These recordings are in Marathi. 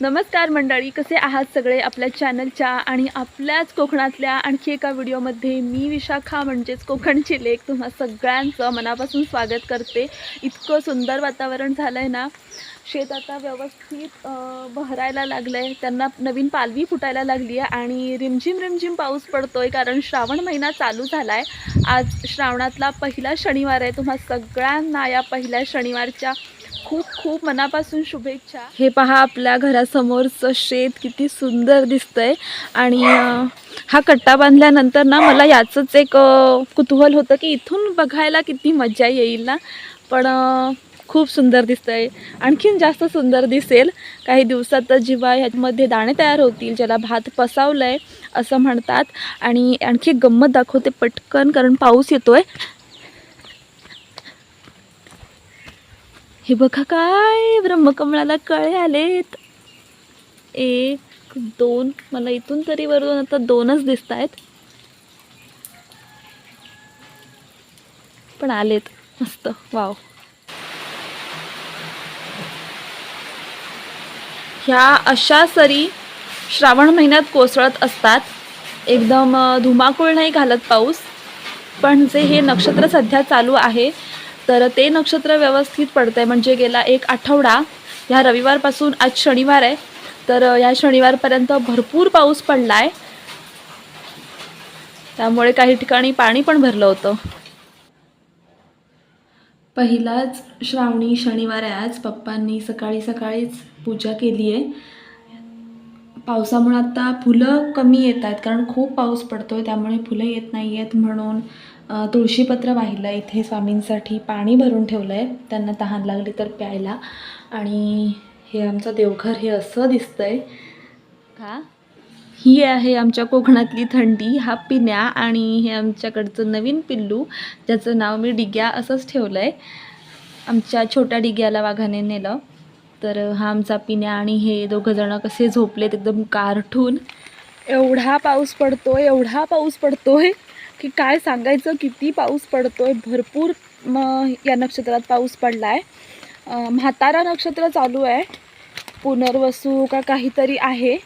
नमस्कार मंडळी कसे आहात सगळे आपल्या चॅनलच्या आणि आपल्याच कोकणातल्या आणखी एका व्हिडिओमध्ये मी विशाखा म्हणजेच कोकणची लेख तुम्हा सगळ्यांचं मनापासून स्वागत करते. इतकं सुंदर वातावरण झालं आहे ना शेत आता व्यवस्थित बहरायला लागलं आहे त्यांना नवीन पालवी फुटायला लागली आहे आणि रिमझिम रिमझिम पाऊस पडतो आहे कारण श्रावण महिना चालू झाला आहे आज श्रावणातला पहिला शनिवार आहे. तुम्हा सगळ्यांना या पहिल्या शनिवारच्या खूप खूप मनापासून शुभेच्छा. हे पहा आपल्या घरासमोरचं शेत किती सुंदर दिसतंय. आणि हा कट्टा बांधल्यानंतर ना मला याचंच एक कुतूहल होतं की इथून बघायला किती मजा येईल ना. पण खूप सुंदर दिसतंय. आणखीन जास्त सुंदर दिसेल. काही दिवसातच जेव्हा ह्यामध्ये दाणे तयार होतील ज्याला भात पसावलं आहे असं म्हणतात. आणि आणखी गंमत दाखवते पटकन कारण पाऊस येतोय. हे बघा काय ब्रह्मकमळाला कळे आलेत. एक दोन मला इथून तरी वरून आता दोनच दिसत आहेत पण आलेत. मस्त. वाव. ह्या अशा सरी श्रावण महिन्यात कोसळत असतात. एकदम धुमाकूळ नाही घालत पाऊस. पण जे हे नक्षत्र सध्या चालू आहे तर ते नक्षत्र व्यवस्थित पडतं आहे म्हणजे गेला एक आठवडा. ह्या रविवारपासून आज शनिवार आहे. तर ह्या या शनिवारपर्यंत भरपूर पाऊस पडला आहे त्यामुळे काही ठिकाणी पाणी पण भरलं होतं. पहिलाच श्रावणी शनिवार आहे. आज पप्पांनी सकाळी सकाळीच पूजा केली आहे पावसामुळे आता फुलं कमी येत आहेत कारण खूप पाऊस पडतोय त्यामुळे फुलं येत नाही आहेत म्हणून तुळशीपत्र वाहिलं इथे स्वामींसाठी पाणी भरून ठेवलं आहे त्यांना तहान लागली तर प्यायला. आणि हे आमचं देवघर हे असं दिसतंय. का? ही आहे आमच्या कोकणातली थंडी हा पिण्या आणि हे आमच्याकडचं नवीन पिल्लू ज्याचं नाव मी डिग्या असंच ठेवलं आहे आमच्या छोट्या डिग्याला वाघाने नेलं. तर हा आमचा पिण्या आणि हे दोघंजणं कसे झोपलेत एकदम कारठून एवढा पाऊस पडतो एवढा पाऊस पडतोय की काय सांगायचं किती पाऊस पडतोय. भरपूर म या नक्षत्रात पाऊस पडला आहे म्हातारा नक्षत्र चालू आहे. पुनर्वसू का काहीतरी आहे.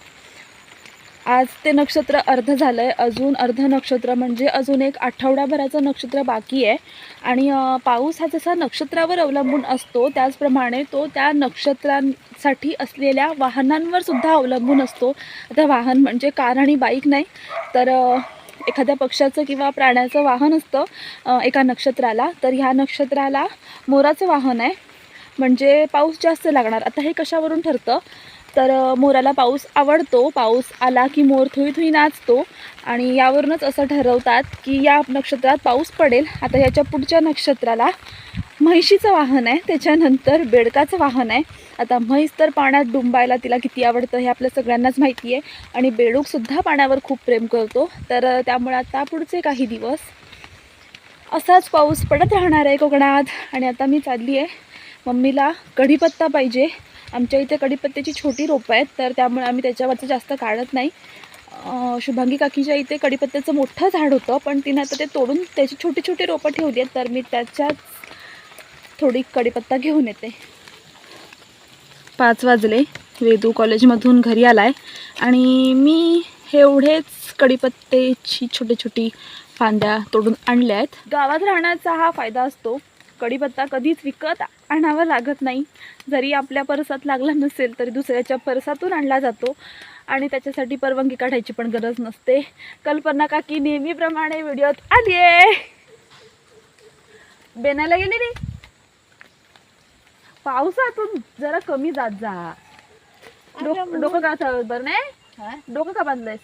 आज ते नक्षत्र अर्ध झालं आहे अजून अर्ध नक्षत्र म्हणजे अजून एक आठवडाभराचं नक्षत्र बाकी आहे. आणि पाऊस हा जसा नक्षत्रावर अवलंबून असतो त्याचप्रमाणे तो त्या नक्षत्रांसाठी असलेल्या वाहनांवर सुद्धा अवलंबून असतो. आता वाहन म्हणजे कार आणि बाईक नाही तर एखाद्या पक्षाचं किंवा प्राण्याचं वाहन असतं एका नक्षत्राला. तर ह्या नक्षत्राला मोराचं वाहन आहे. म्हणजे पाऊस जास्त लागणार. आता हे कशावरून ठरतं? तर मोराला पाऊस आवडतो. पाऊस आला की मोर थुई थुई नाचतो आणि यावरूनच असं ठरवतात की या नक्षत्रात पाऊस पडेल. आता याच्या पुढच्या नक्षत्राला म्हैशीचं वाहन आहे. त्याच्यानंतर बेडकाचं वाहन आहे. आता म्हैस तर पाण्यात डुंबायला तिला किती आवडतं हे आपल्या सगळ्यांनाच माहिती आहे आणि बेडूकसुद्धा पाण्यावर खूप प्रेम करतो. तर त्यामुळे आता पुढचे काही दिवस असाच पाऊस पडत राहणार आहे कोकणात. आणि आता मी चालली आहे. मम्मीला कढीपत्ता पाहिजे. आमच्या इथे कढीपत्त्याची छोटी रोपं आहेत तर त्यामुळे आम्ही त्याच्यावरचं जास्त काढत नाही. शुभांगी काकीच्या इथे कढीपत्त्याचं मोठं झाड होतं पण तिने आता ते तोडून त्याची छोटी छोटी रोपं ठेवली आहेत तर मी त्याच्यात थोडी कढीपत्ता घेऊन येते. पाच वाजले. वेदू कॉलेजमधून घरी आलाय आणि मी हे एवढेच कडीपत्तेची छोटी छोटी फांद्या तोडून आणल्या आहेत. गावात राहण्याचा हा फायदा असतो. कढीपत्ता कधीच विकत आणावा लागत नाही. जरी आपल्या परसात लागला नसेल तरी दुसऱ्याच्या परसातून आणला जातो. आणि त्याच्यासाठी परवानगी काढायची पण गरज नसते. कल्पना काकी नेहमीप्रमाणे व्हिडिओत आली आहे. बेनायला गेली रे. पावसातून जरा कमी जात जा. डोक- डोकं का बरं नाही? डोकं का बांधलंयस?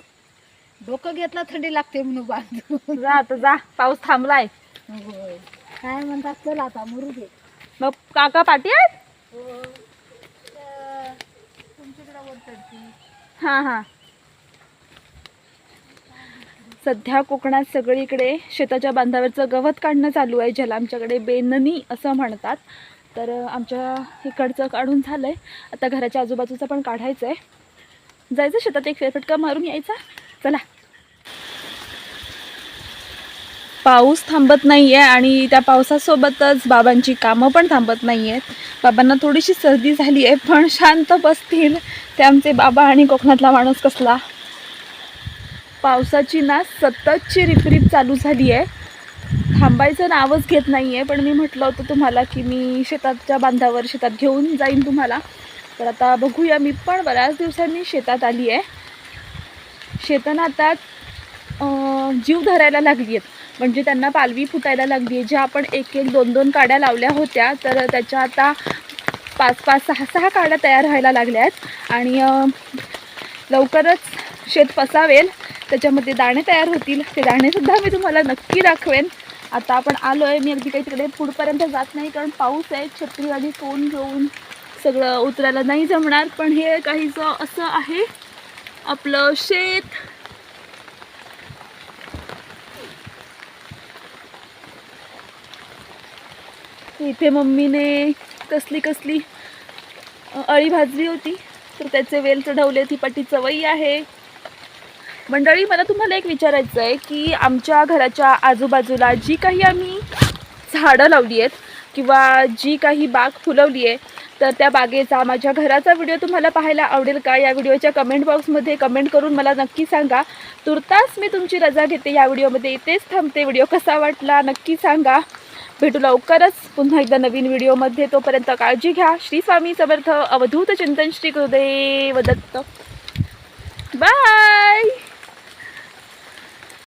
डोकं घेतला थंडी लागते म्हणून बांधू जा आता जा. पाऊस थांबलाय. काय म्हणतात चल आता मुरू दे मग काका पाठी आहेत? चढती हां हां. सध्या कोकणात सगळीकडे शेताच्या बांधावरचं गवत काढणं चालू आहे ज्याला आमच्याकडे बेननी असं म्हणतात. तर आमच्या इकडचं काढून झालं आहे आता घराच्या आजूबाजूचं पण काढायचं आहे जायचं शेतात एक फेरफटका मारून यायचा. चला. पाऊस थांबत नाही आहे आणि त्या पावसासोबतच बाबांची कामं पण थांबत नाही आहेत बाबांना थोडीशी सर्दी झाली आहे पण शांत बसतील. ते आमचे बाबा आणि कोकणातला माणूस कसला? पावसाची ना सततची रिपरिप चालू झाली आहे थांबायचं नावच घेत नाही आहे पण मी म्हटलं होतं तुम्हाला की मी शेताच्या बांधावर शेतात घेऊन जाईन तुम्हाला. तर आता बघूया मी पण बऱ्याच दिवसांनी शेतात आली आहे शेतानं आता जीव धरायला लागली आहेत म्हणजे त्यांना पालवी फुटायला लागली आहे ज्या आपण एक एक दोन दोन काड्या लावल्या होत्या तर त्याच्या आता पाच पाच सहा सहा काड्या तयार व्हायला लागल्या आहेत. आणि लवकरच शेत पसावेल. त्याच्यामध्ये दाणे तयार होतील. ते दाणेसुद्धा मी तुम्हाला नक्की दाखवेन. आता आपण आलो आहे मी अगदी काही तिकडे पुढपर्यंत जात नाही कारण पाऊस आहे. छत्री आणि फोन घेऊन सगळं उतरायला नाही जमणार. पण हे काहीचं असं आहे. आपलं शेत इथे मम्मीने कसली कसली अळी भाजली होती. तर त्याचे वेल चढवले ती पट्टी चवई आहे. मंडळी मला तुम्हाला एक विचारायचं आहे की आमच्या घराच्या आजूबाजूला जी काही आम्ही झाडं लावली आहेत किंवा जी काही बाग फुलवली आहे तर त्या बागेचा माझ्या घराचा व्हिडिओ तुम्हाला पाहायला आवडेल का? या व्हिडिओच्या कमेंट बॉक्समध्ये कमेंट करून मला नक्की सांगा. तुर्तास मी तुमची रजा घेते या व्हिडिओमध्ये. इथेच थांबते. व्हिडिओ कसा वाटला नक्की सांगा. भेटू लवकरच. पुन्हा एकदा नवीन व्हिडिओमध्ये. तोपर्यंत काळजी घ्या. श्री स्वामी समर्थ. अवधूत चिंतन श्री गुरुदेव दत्त. बाय